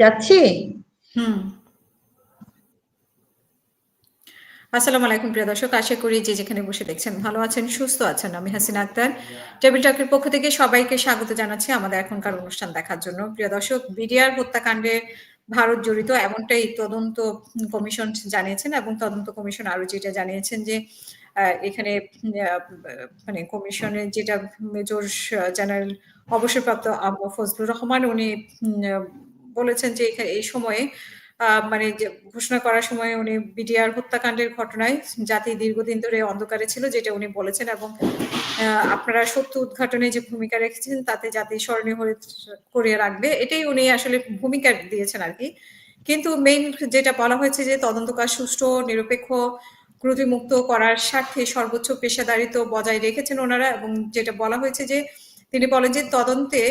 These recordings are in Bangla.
যাচ্ছি? আলাইকুম, প্রিয় দর্শক। আশা করি যে যেখানে বসে দেখছেন ভালো আছেন, সুস্থ আছেন। আমি হাসিনা আক্তার। টেবিল টকের পক্ষ থেকে সবাইকে স্বাগত জানাচ্ছি আমাদের এখনকার অনুষ্ঠান দেখার জন্য। প্রিয় দর্শক, বিডিআর হত্যাকাণ্ডে ভারত জড়িত এমনটাই তদন্ত কমিশন জানিয়েছেন এবং তদন্ত কমিশন আরও যেটা জানিয়েছেন যে এখানে মানে কমিশনের যেটা মেজর জেনারেল অবসরপ্রাপ্ত ফজলুর রহমান, উনি বলেছেন যে এই সময়ে মানে ঘোষণা করার সময় উনি বিডিআর হত্যাকাণ্ডের ঘটনায় জাতি দীর্ঘদিন ধরে অন্ধকারে ছিল, যেটা উনি বলেছেন এবং আপনারা সত্য উদ্ঘাটনে যে ভূমিকা রেখেছেন তাতে জাতি স্মরণীয় করে রাখবে, এটাই উনি আসলে ভূমিকা দিয়েছেন আর কি। কিন্তু মেইন যেটা বলা হয়েছে যে তদন্ত কাজ সুষ্ঠু, নিরপেক্ষ ত্রুটিমুক্ত করার স্বার্থে সর্বোচ্চ পেশাদারিত্ব বজায় রেখেছেন ওনারা এবং যেটা বলা হয়েছে যে তিনি বলেন যে তদন্তে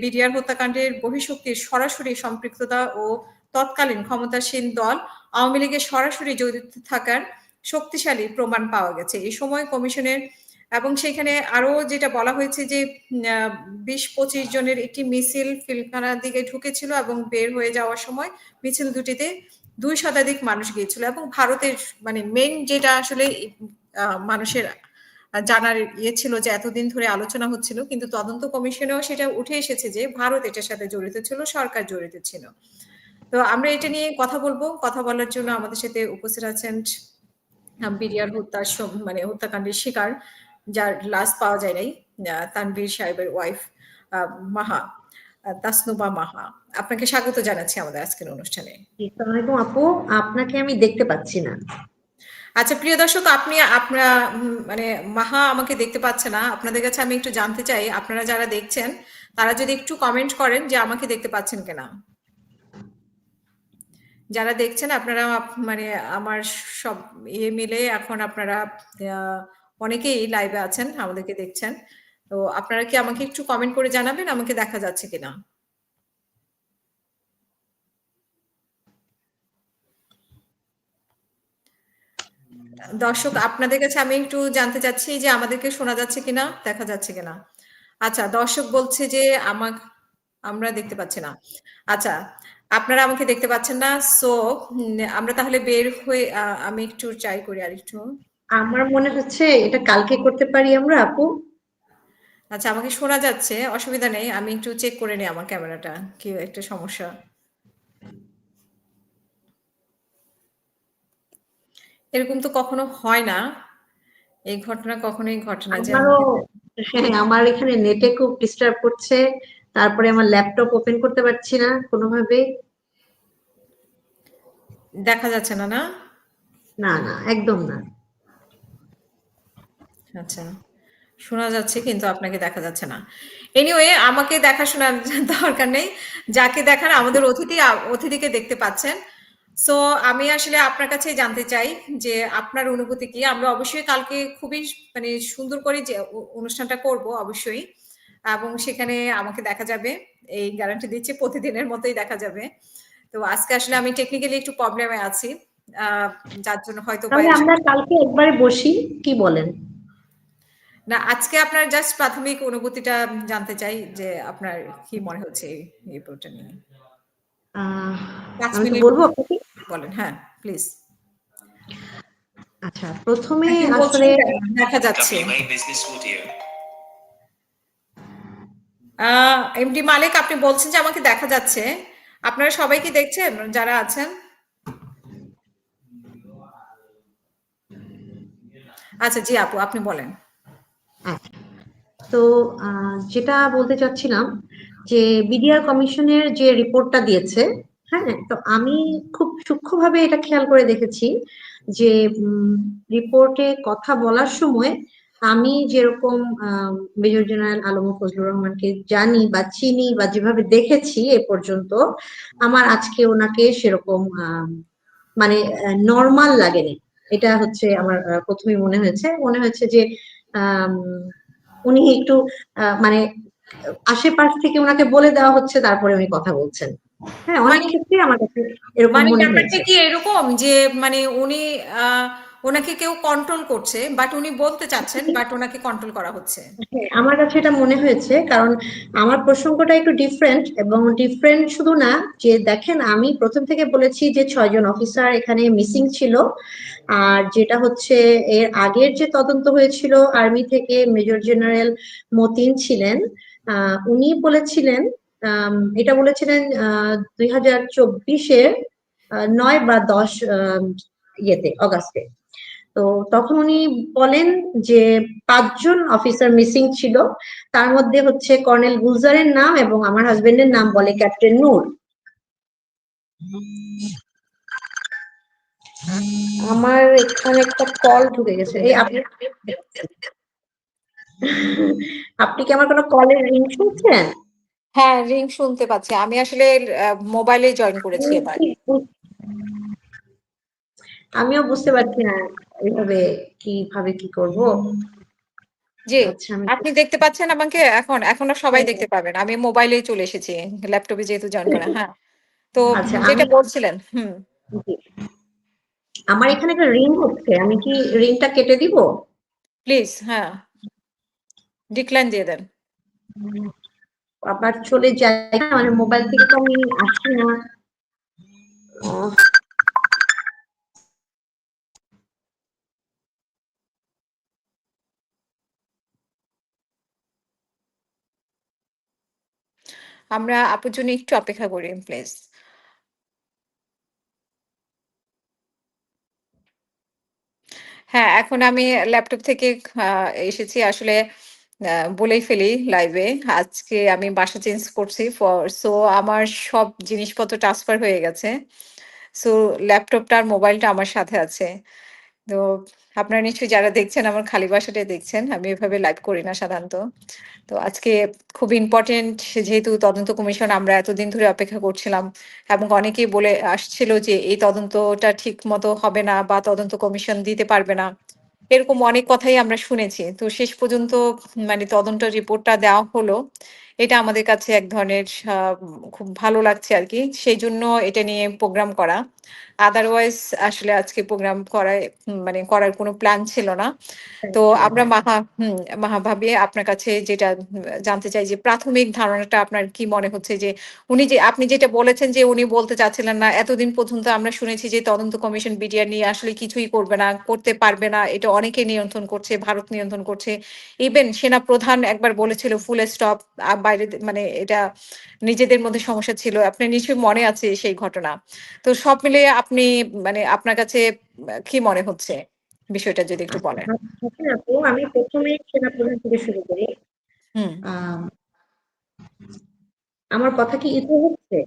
বিডিআর হত্যাকাণ্ডের বহিঃশক্তির সরাসরি সম্পৃক্ততা ও তৎকালীন ক্ষমতাসীন দল আওয়ামী লীগের সরাসরি জড়িত থাকার শক্তিশালী প্রমাণ পাওয়া গেছে। এই সময় কমিশনের এবং সেখানে আরও যেটা বলা হয়েছে যে বিশ পঁচিশ জনের একটি মিছিল ফিলখানার দিকে ঢুকেছিল এবং বের হয়ে যাওয়ার সময় মিছিল দুটিতে দুই শতাধিক মানুষ গিয়েছিল এবং ভারতের মানে মেন যেটা আসলে মানুষের জানার ইয়ে ছিল যে এতদিন ধরে আলোচনা হচ্ছিল, কিন্তু তদন্ত কমিশনেও সেটা উঠে এসেছে যে ভারত এটার সাথে জড়িত ছিল, সরকার জড়িত ছিল। তো আমরা এটা নিয়ে কথা বলব। কথা বলার জন্য আমাদের সাথে উপস্থিত আছেন বিরিয়ার হত্যার মানে হত্যাকাণ্ডের শিকার, যার লাশ পাওয়া যায় নাই তানবীর সাহেবের ওয়াইফ মাহা তাসনুবা মাহা। আপনাকে স্বাগত জানাচ্ছি আমাদের আজকের অনুষ্ঠানে। আপু, আপনাকে আমি দেখতে পাচ্ছি না। আচ্ছা প্রিয় দর্শক, আপনি, আপনার মানে মাহা আমাকে দেখতে পাচ্ছে না। আপনাদের কাছে আমি একটু জানতে চাই, আপনারা যারা দেখছেন, তারা যদি একটু কমেন্ট করেন যে আমাকে দেখতে পাচ্ছেন কিনা। যারা দেখছেন, আপনারা মানে আমার সব ইয়ে মিলে এখন আপনারা অনেকেই লাইভে আছেন, আমাদেরকে দেখছেন। তো আপনারা কি আমাকে একটু কমেন্ট করে জানাবেন, আমাকে দেখা যাচ্ছে কিনা? দর্শক আপনাদের কাছে আমি একটু জানতে চাচ্ছি যে আমাদেরকে শোনা যাচ্ছে কিনা দেখা যাচ্ছে কিনা? আচ্ছা দর্শক বলছে যে আমার আমরা দেখতে পাচ্ছি না। আচ্ছা আপনারা আমাকে দেখতে পাচ্ছেন না সো আমরা তাহলে বের হয়ে আমি একটু ট্রাই করি আর একটু আমার মনে হচ্ছে এটা কালকে করতে পারি আমরা আপু। আচ্ছা আমাকে শোনা যাচ্ছে অসুবিধা নেই আমি একটু চেক করে নিই আমার ক্যামেরাটা কি একটা সমস্যা। এরকম তো কখনো হয় না। এই ঘটনা কখনোই ঘটে না হ্যাঁ আমার এখানে নেটে খুব ডিস্টার্ব করছে। তারপরে আমার ল্যাপটপ ওপেন করতে পারছি না কোনোভাবে। দেখা যাচ্ছে না না? না না একদম না। আচ্ছা শোনা যাচ্ছে কিন্তু আপনাকে দেখা যাচ্ছে না। এনিওয়ে আমাকে দেখাশোনার দরকার নেই। যাকে দেখার আমাদের অতিথি অতিথিকে দেখতে পাচ্ছেন। সো আমি আসলে আপনার কাছে জানতে চাই যে আপনার অনুভূতি কি? আমরা অবশ্যই কালকে খুবই মানে সুন্দর করে যে অনুষ্ঠানটা করব অবশ্যই। এবং সেখানে আমাকে দেখা যাবে। এই গ্যারান্টি দিচ্ছি প্রতিদিনের মতোই দেখা যাবে। তো আজকে আসলে আমি টেকনিক্যালি একটু প্রবলেমে আছি। যার জন্য হয়তো আমরা কালকে একবারে বসি কি বলেন? না আজকে আপনার জাস্ট প্রাথমিক অনুভূতিটা জানতে চাই যে আপনার কি মনে হচ্ছে এই রিপোর্টটা নিয়ে। বলব আপনাকে? বলেন হ্যাঁ প্লিজ আচ্ছা প্রথমে আসলে দেখা যাচ্ছে। এমডি মালিক আপনি বলছেন যে আমাকে দেখা যাচ্ছে। আপনারা সবাই কি দেখছেন? যারা আছেন? আচ্ছা জি আপু আপনি বলেন। আচ্ছা তো যেটা বলতে চাচ্ছিলাম যে বিডিআর কমিশনের যে রিপোর্টটা দিয়েছে হ্যাঁ তো আমি খুব সূক্ষ্মভাবে এটা খেয়াল করে দেখেছি যে রিপোর্টে কথা বলার সময় আমি যেরকম মেজর জেনারেল আলম ফজলুর রহমানকে জানি বা চিনি বা যেভাবে দেখেছি এ পর্যন্ত, আমার আজকে ওনাকে সেরকম মানে নর্মাল লাগেনি। এটা হচ্ছে আমার প্রথমে মনে হয়েছে। মনে হয়েছে যে উনি একটু মানে আশেপাশ থেকে ওনাকে বলে দেওয়া হচ্ছে, তারপরে উনি কথা বলছেন। হ্যাঁ অনেক মানে ক্ষেত্রে আমার কাছে এরকম মানে ব্যাপারটা কি এরকম যে মানে উনি ওনাকে কেউ কন্ট্রোল করছে বাট উনি বলতে চাচ্ছেন বাট ওনাকে কন্ট্রোল করা হচ্ছে? হ্যাঁ, আমার কাছে এটা মনে হয়েছে কারণ আমার প্রসঙ্গটা একটু ডিফারেন্ট এবং ডিফারেন্ট শুধু না যে দেখেন আমি প্রথম থেকে বলেছি যে ছয়জন অফিসার এখানে মিসিং ছিল আর যেটা হচ্ছে এর আগের যে তদন্ত হয়েছিল আর্মি থেকে মেজর জেনারেল মতিন ছিলেন আহ, উনি বলেছিলেন এটা বলেছিলেন দুই হাজার নয় বা দশ ইয়েতে, অগাস্টে। তো তখন উনি বলেন যে পাঁচজন অফিসার মিসিং ছিল। তার মধ্যে হচ্ছে কর্নেল গুলজারের নাম এবং আমার হাজবেন্ডের নাম বলে ক্যাপ্টেন নূর। আমার এখানে একটা কল ঢুকে গেছে। এই আপনি আপনি কি আমার কোনো কলের রিং শুনছেন? হ্যাঁ রিং শুনতে পাচ্ছি। আমি আসলে মোবাইলে জয়েন করেছি এবার। আমিও বুঝতে পারছি না এইভাবে কীভাবে কি করব। জি আচ্ছা আপনি দেখতে পাচ্ছেন আমাকে? এখন এখনও সবাই হ্যাঁ। দেখতে পাবেন। আমি মোবাইলেই চলে এসেছি ল্যাপটপে যেহেতু জয়েন করা হ্যাঁ। তো আচ্ছা, যেটা বলছিলেন হুম। আমার এখানে একটা রিং হচ্ছে আমি কি রিংটা কেটে দিব? প্লিজ হ্যাঁ। ডিক্লাইন দিয়ে দেন। আবার চলে যাই। মানে মোবাইল থেকে তো আমি আসছি না। আমরা আপুর জন্য একটু অপেক্ষা করি প্লিজ হ্যাঁ এখন আমি ল্যাপটপ থেকে এসেছি। আসলে বলেই ফেলি লাইভে আজকে আমি বাসা চেঞ্জ করছি ফর সো আমার সব জিনিসপত্র ট্রান্সফার হয়ে গেছে। সো ল্যাপটপটা আর মোবাইলটা আমার সাথে আছে। তো আপনারা নিশ্চয়ই যারা দেখছেন আমার খালি বাসাটাই দেখছেন, আমি এভাবে লাইভ করি না সাধারণত। তো আজকে খুব ইম্পর্টেন্ট যেহেতু তদন্ত কমিশন আমরা এতদিন ধরে অপেক্ষা করছিলাম এবং অনেকেই বলে আসছিল যে এই তদন্তটা ঠিক মতো হবে না বা তদন্ত কমিশন দিতে পারবে না। এরকম অনেক কথাই আমরা শুনেছি। তো শেষ পর্যন্ত মানে তদন্ত রিপোর্টটা দেওয়া হলো। এটা আমাদের কাছে এক ধরনের খুব ভালো লাগছে আর কি। সেই জন্য এটা নিয়ে প্রোগ্রাম করা। আদারওয়াইজ আসলে আজকে প্রোগ্রাম করায় মানে করার কোনো প্ল্যান ছিল না। তো আমরা মাহা হুম আপনার কাছে যেটা জানতে চাই যে প্রাথমিক ধারণাটা আপনার কি মনে হচ্ছে যে উনি যে আপনি যেটা বলেছেন যে উনি বলতে চাচ্ছিলেন না এতদিন পর্যন্ত আমরা শুনেছি যে তদন্ত কমিশন বিডিআর নিয়ে আসলে কিছুই করবে না করতে পারবে না। এটা অনেকে নিয়ন্ত্রণ করছে ভারত নিয়ন্ত্রণ করছে। ইভেন সেনা প্রধান একবার বলেছিল ফুল স্টপ বাইরে মানে এটা নিজেদের মধ্যে সমস্যা ছিল। আপনার নিশ্চয়ই মনে আছে সেই ঘটনা। তো সব মিলিয়ে আপনি মানে আপনার কাছে কি মনে হচ্ছে? বিষয়টা যদি একটু বলেন। আচ্ছা আমি প্রথমে সেনাপ্রধান থেকে শুরু করি। আমার কথা কি ইকো হচ্ছে?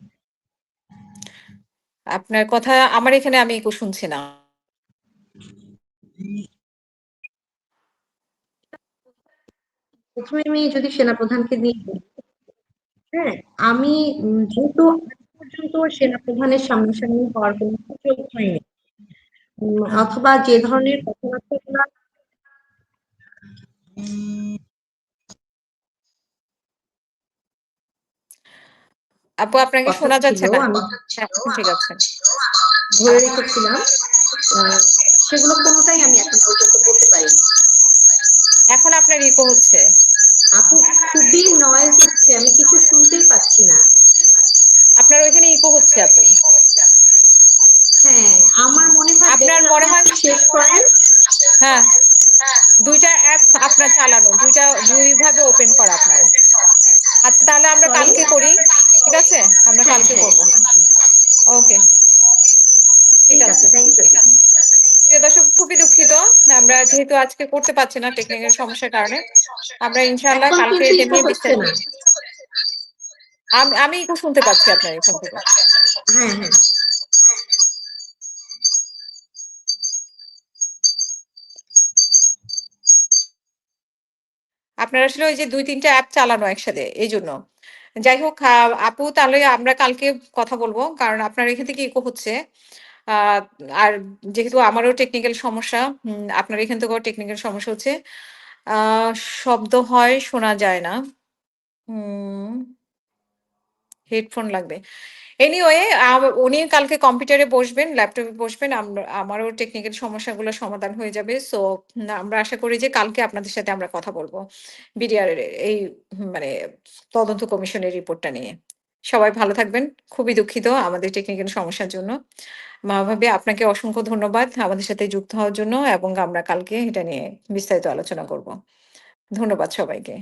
আপনার কথা আমার এখানে আমি একটু শুনছি না। প্রথমে আমি যদি সেনাপ্রধানকে নিয়ে হ্যাঁ আমি যেহেতু পর্যন্ত সেনাপ্রধানের সামনাসামনি হওয়ার কোনো সুযোগ হয়নি। অথবা যে ধরনের কথাবার্তা আপু আপনাকে শোনা যাচ্ছে না? আমি হ্যাঁ, ঠিক আছে। ধরে রেখেছিলাম সেগুলো কোনোটাই আমি এখন পর্যন্ত বলতে পারিনি। এখন আপনার ইকো হচ্ছে আপু খুবই নয়েজ হচ্ছে আমি কিছু শুনতেই পাচ্ছি না আপনার ওইখানে ইকো হচ্ছে আপু হ্যাঁ আমার মনে হয় আপনার মনে হয়- শেষ করেন। হ্যাঁ দুইটা অ্যাপ আপনার চালানো দুইটা দুইভাবে ওপেন করা আপনার। আচ্ছা তাহলে আমরা কালকে করি ঠিক আছে? আমরা হ্যাঁ, কালকে হ্যাঁ, করব। ওকে ঠিক ঠিক আছে প্রিয় দর্শক খুবই দুঃখিত। আমরা যেহেতু আজকে করতে পারছি না টেকনিক্যাল সমস্যার কারণে। আমরা ইনশাআল্লাহ কালকে এটা নিয়ে বিস্তারিত আমি আমি একটু শুনতে পাচ্ছি আপনার এখান থেকে। আপনার আসলে ওই যে দুই তিনটা অ্যাপ চালানো একসাথে এই জন্য। যাই হোক আপু তাহলে আমরা কালকে কথা বলব কারণ আপনার এখান থেকে ইকো হচ্ছে। আহ, আর যেহেতু আমারও টেকনিক্যাল সমস্যা আপনার এখান থেকেও টেকনিক্যাল সমস্যা হচ্ছে। আহ, শব্দ হয় শোনা যায় না। হুম। হেডফোন লাগবে। এনিওয়ে উনি কালকে কম্পিউটারে বসবেন, ল্যাপটপে বসবেন আমারও টেকনিক্যাল সমস্যাগুলো সমাধান হয়ে যাবে। সো আমরা আশা করি যে কালকে আপনাদের সাথে আমরা কথা বলব বিডিআর এই মানে তদন্ত কমিশনের রিপোর্টটা নিয়ে। সবাই ভালো থাকবেন, খুবই দুঃখিত আমাদের টেকনিক্যাল সমস্যার জন্য। মাভাবে আপনাকে অসংখ্য ধন্যবাদ আমাদের সাথে যুক্ত হওয়ার জন্য এবং আমরা কালকে এটা নিয়ে বিস্তারিত আলোচনা করব। ধন্যবাদ সবাইকে।